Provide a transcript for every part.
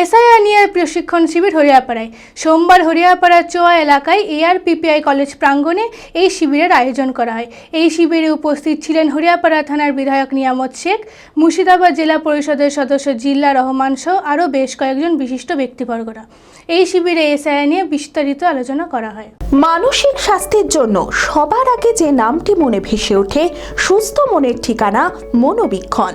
SIR নিয়ে প্রশিক্ষণ শিবির হরিয়াপাড়ায়। সোমবার হরিয়াপাড়ার চোয়া এলাকায় এআরপিপিআই কলেজ প্রাঙ্গণে এই শিবিরের আয়োজন করা হয়। এই শিবিরে উপস্থিত ছিলেন হরিয়াপাড়া থানার বিধায়ক নিয়ামত শেখ, মুর্শিদাবাদ জেলা পরিষদের সদস্য জিল্লা রহমান সহ আরও বেশ কয়েকজন বিশিষ্ট ব্যক্তিবর্গরা। এই শিবিরে এসআইআর নিয়ে বিস্তারিত আলোচনা করা হয়। মানসিক স্বাস্থ্যের জন্য সবার আগে যে নামটি মনে ভেসে ওঠে, সুস্থ মনের ঠিকানা মনোবীক্ষণ।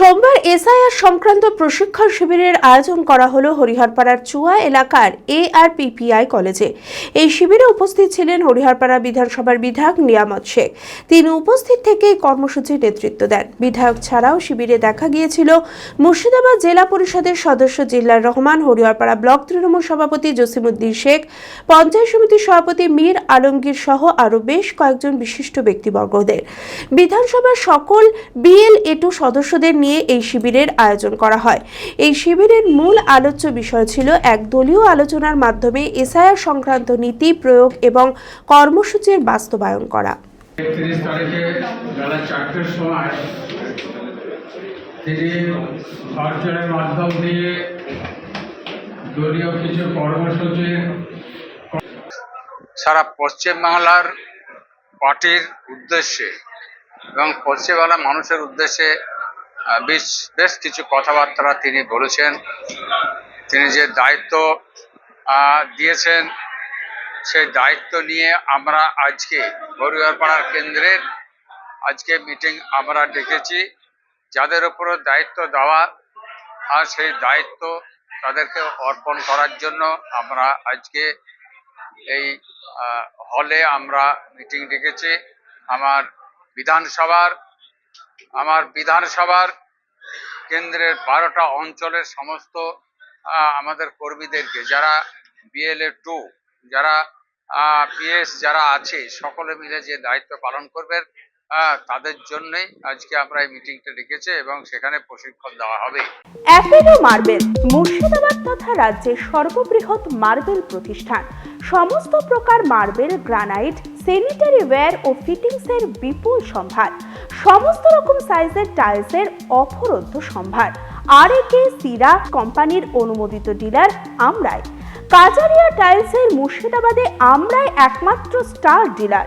সোমবার এসআইআর সংক্রান্ত প্রশিক্ষণ শিবিরের আয়োজন করা হলো হরিহরপাড়ার চুয়া এলাকার এআরপিপিআই কলেজে। এই শিবিরে উপস্থিত ছিলেন হরিহরপাড়া বিধানসভার বিধায়ক নিয়ামত শেখ। তিনি উপস্থিত থেকে কর্মসূচির নেতৃত্ব দেন। বিধায়ক ছাড়াও শিবিরে দেখা গিয়েছিল মুর্শিদাবাদ জেলা পরিষদের সদস্য জিল্লার রহমান, হরিহরপাড়া ব্লক তৃণমূল সভাপতি জসিমুদ্দিন শেখ, পঞ্চায়েত সমিতির সভাপতি মীর আলমগীর সহ আরও বেশ কয়েকজন বিশিষ্ট ব্যক্তিবর্গদের। বিধানসভার সকল বিএল এটু সদস্যদের নিয়ে এই শিবিরের আয়োজন করা হয়। এই শিবিরের মূল আলোচ্য বিষয় ছিল এক দলীয় আলোচনার মাধ্যমে এসআইআর সংক্রান্ত নীতি প্রয়োগ এবং কর্মসূচির বাস্তবায়ন করা। একত্রিশ তারিখে বেলা চারটের সময় তিনি ভার্চুয়ালের মাধ্যম দিয়ে দলীয় কিছু কর্মসূচি সারা পশ্চিমবাংলার পার্টির উদ্দেশ্যে এবং পশ্চিমবাংলার মানুষের উদ্দেশ্যে বেশ বেশ কিছু কথাবার্তা তিনি বলেছেন। তিনি যে দায়িত্ব দিয়েছেন, সেই দায়িত্ব নিয়ে আমরা আজকে হরিহরপাড়ার কেন্দ্রের আজকে মিটিং আমরা ডেকেছি। যাদের উপরে দায়িত্ব দেওয়া, আর সেই দায়িত্ব তাদেরকে অর্পণ করার জন্য আমরা আজকে এই হলে আমরা মিটিং ডেকেছি। আমার বিধানসভার আমার বিধানসভার কেন্দ্রের বারোটা অঞ্চলের সমস্ত আমাদের কর্মীদেরকে, যারা বিএলএ টু যারা পিএস যারা আছে, সকলে মিলে যে দায়িত্ব পালন করবেন তাদের জন্যই আজকে আমরা এই মিটিংটা ডেকেছি এবং সেখানে প্রশিক্ষণ দেওয়া হবে। অ্যাপেলো মার্বেল, মুর্শিদাবাদ তথা রাজ্যের সর্ববৃহৎ মার্বেল প্রতিষ্ঠান। সমস্ত প্রকার মার্বেল, গ্রানাইট স্যানিটারি ওয়্যার ও ফিটিংসের বিপুল সম্ভার। সমস্ত রকম সাইজের টাইলসের অফরন্ত সম্ভার। আর একে সিরা কোম্পানির অনুমোদিত ডিলার আমরাই। কাজারিয়া টাইলসের মুর্শিদাবাদে আমরাই একমাত্র স্টার ডিলার